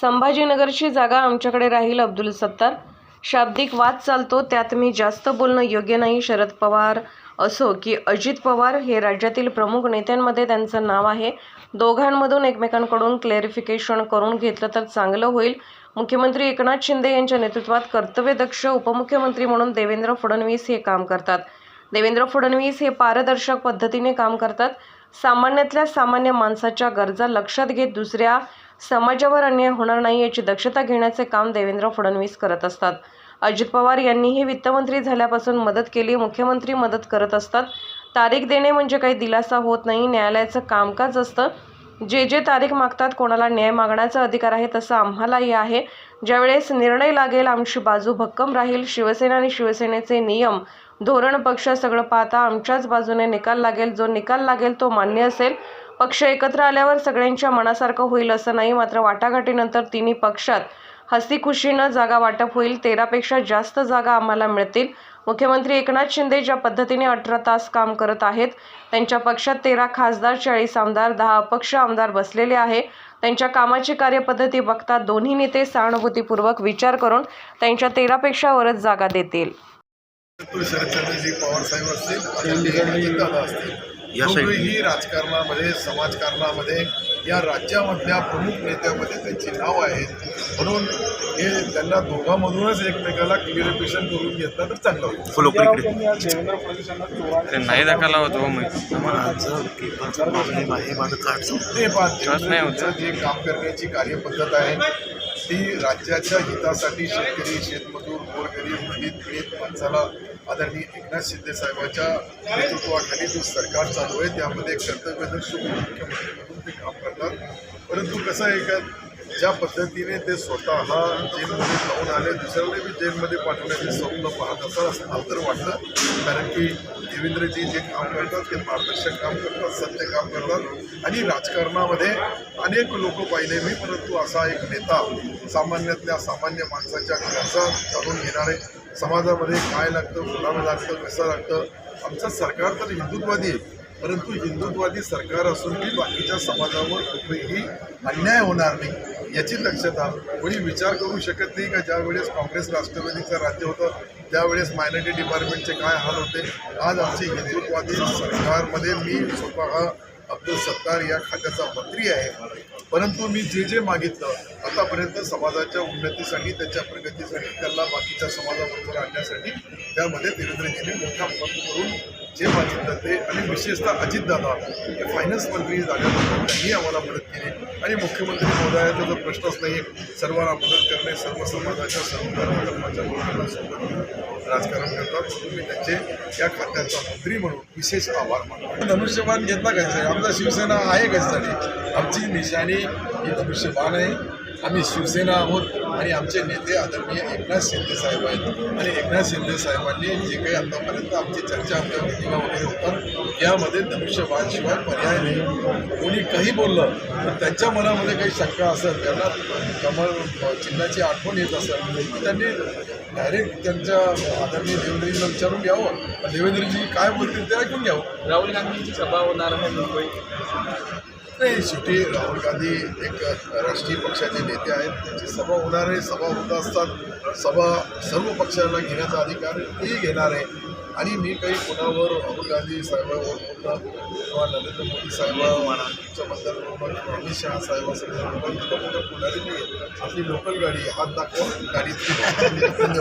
संभाजीनगरची जागा आमच्याकडे राहील अब्दुल सत्तार. शाब्दिक वाद चालतो त्यात मी जास्त बोलणं योग्य नाही शरद पवार असो की अजित पवार हे राज्यातील प्रमुख नेत्यांमध्ये त्यांचं नाव आहे. दोघांमधून एकमेकांकडून क्लेरिफिकेशन करून घेतलं तर चांगलं होईल. मुख्यमंत्री एकनाथ शिंदे यांच्या नेतृत्वात कर्तव्यदक्ष उपमुख्यमंत्री म्हणून देवेंद्र फडणवीस हे काम करतात. देवेंद्र फडणवीस हे पारदर्शक पद्धतीने काम करतात. सामान्यातल्या सामान्य माणसाच्या गरजा लक्षात घेत दुसऱ्या समाजावर अन्याय होणार नाही याची दक्षता घेण्याचे काम देवेंद्र फडणवीस करत असतात. अजित पवार यांनीही वित्तमंत्री झाल्यापासून मदत केली मुख्यमंत्री मदत करत असतात. तारीख देणे म्हणजे काही दिलासा होत नाही. न्यायालयाचं कामकाज असतं. जे जे तारीख मागतात कोणाला न्याय मागण्याचा अधिकार आहे तसं आम्हालाही आहे. ज्यावेळेस निर्णय लागेल आमची बाजू भक्कम राहील. शिवसेना आणि शिवसेनेचे नियम धोरण पक्ष सगळं पाहता आमच्याच बाजूने निकाल लागेल. जो निकाल लागेल तो मान्य असेल. पक्ष एकत्र आल्यावर सगळ्यांच्या मनासारखं होईल असं नाही मात्र वाटाघाटीनंतर तिन्ही पक्षात हसीखुशीनं जागा वाटप होईल. तेरापेक्षा जास्त जागा आम्हाला मिळतील. मुख्यमंत्री एकनाथ शिंदे ज्या पद्धतीने अठरा तास काम करत आहेत त्यांच्या पक्षात तेरा खासदार चाळीस आमदार दहा अपक्ष आमदार बसलेले आहे. त्यांच्या कामाची कार्यपद्धती बघता दोन्ही नेते सहानुभूतीपूर्वक विचार करून त्यांच्या तेरापेक्षा वरच जागा देतील. तो शरदचंद्रजी पवार साहेब असतील आणि अजितदादा असतील या साईड- दोघेही राजकारणामध्ये समाजकारणामध्ये या राज्यामधल्या प्रमुख नेत्यामध्ये त्यांची नाव आहेत. म्हणून हे त्यांना दोघांमधूनच एकमेकाला क्लिअरिफिकेशन करून घेतलं तर चांगलं होईल. नाही दाखवला होतो. त्यांचं जे काम करण्याची कार्यपद्धत आहे ती राज्याच्या हितासाठी शेतकरी शेतमजूर गोरगरीब दलित पीडित माणसाला आदरणीय एकनाथ शिंदे साहेबांच्या नेतृत्वाखाली जो सरकार चालू आहे त्यामध्ये एक कर्तव्यदक्ष मुख्यमंत्री म्हणून ते काम करतात. परंतु कसं आहे का ज्या पद्धतीने ते स्वतः जेलमध्ये जाऊन आले दुसऱ्याला बी जेलमध्ये पाठवण्याचे स्वप्न पाहत असं असं मला तर वाटतं. कारण की देवेंद्रजी जे काम करतात ते पारदर्शक काम करतात सत्य काम करतात. आणि राजकारणामध्ये अनेक लोक पाहिले मी परंतु असा एक नेता सामान्यातल्या सामान्य माणसाच्या गरजा जाणून घेणारे समाजामध्ये काय लागतं कुणाला लागतं कसं लागतं? आमचं सरकार तर हिंदुत्ववादी आहे. परंतु हिंदुत्ववादी सरकार असूनही बाकीच्या समाजावर कुठेही अन्याय होणार नाही याची दक्षता कोणी विचार करू शकत नाही का? ज्यावेळेस काँग्रेस राष्ट्रवादीचं राज्य होतं त्यावेळेस मायनॉरिटी डिपार्टमेंटचे काय हाल होते? आज आमची हिंदुत्ववादी सरकारमध्ये मी स्वतः अब्दुल सत्तार या खात्याचा मंत्री आहे. परंतु मी जे जे मागितलं आतापर्यंत समाजाच्या उन्नतीसाठी त्याच्या प्रगतीसाठी त्याला बाकीच्या समाजाबरोबर आणण्यासाठी त्यामध्ये देवेंद्रजीने मोठा मत करून जे मागितलं ते आणि विशेषतः अजितदादा हे फायनान्स मंत्री झाल्यानंतर त्यांनी आम्हाला मदत केली. आणि मुख्यमंत्री महोदयाचा जो प्रश्नच नाही सर्वांना मदत करणे सर्व समाजाच्या सर्व धर्मधर्माच्या लोकांना सोबत राजकारण करतात. म्हणून मी त्यांचे या खात्याचा मंत्री म्हणून विशेष आभार मानतो. धनुष्यबाण घेतला कशासाठी? आमचा शिवसेना आहे कशासाठी? आमची निशाणी ही धनुष्यबाण आहे. आम्ही शिवसेना आहोत आणि आमचे नेते आदरणीय एकनाथ शिंदे साहेब आहेत. आणि एकनाथ शिंदे साहेबांनी जे काही आतापर्यंत आमची चर्चा आमच्या मिटिंगा वगैरे होतात यामध्ये धनुष्यबाणशिवाय पर्याय नाही. कोणी काही बोललं तर त्यांच्या मनामध्ये काही शंका असेल त्यांना कमळ चिन्हाची आठवण येत असेल तर त्यांनी डायरेक्ट त्यांच्या आदरणीय देवेंद्रजींना विचारून घ्यावं. देवेंद्रजी काय बोलतील ते ऐकून घ्यावं. राहुल गांधींची सभा होणार आहे मुंबईत. नाही शेवटी राहुल गांधी एक राष्ट्रीय पक्षाचे नेते आहेत. त्यांची सभा होणार आहे. सभा होत असतात सभा सर्व पक्षाला घेण्याचा अधिकार ते घेणार आहे. आणि मी काही कोणावर राहुल गांधी साहेबांवर बोलणं किंवा नरेंद्र मोदी साहेबांच्याबद्दल बोलणं किंवा अमित शहा साहेबांसोबत बोलणं तिथं कुठं कोणाला नाही आपली लोकल गाडी हात दाखवा गाडीत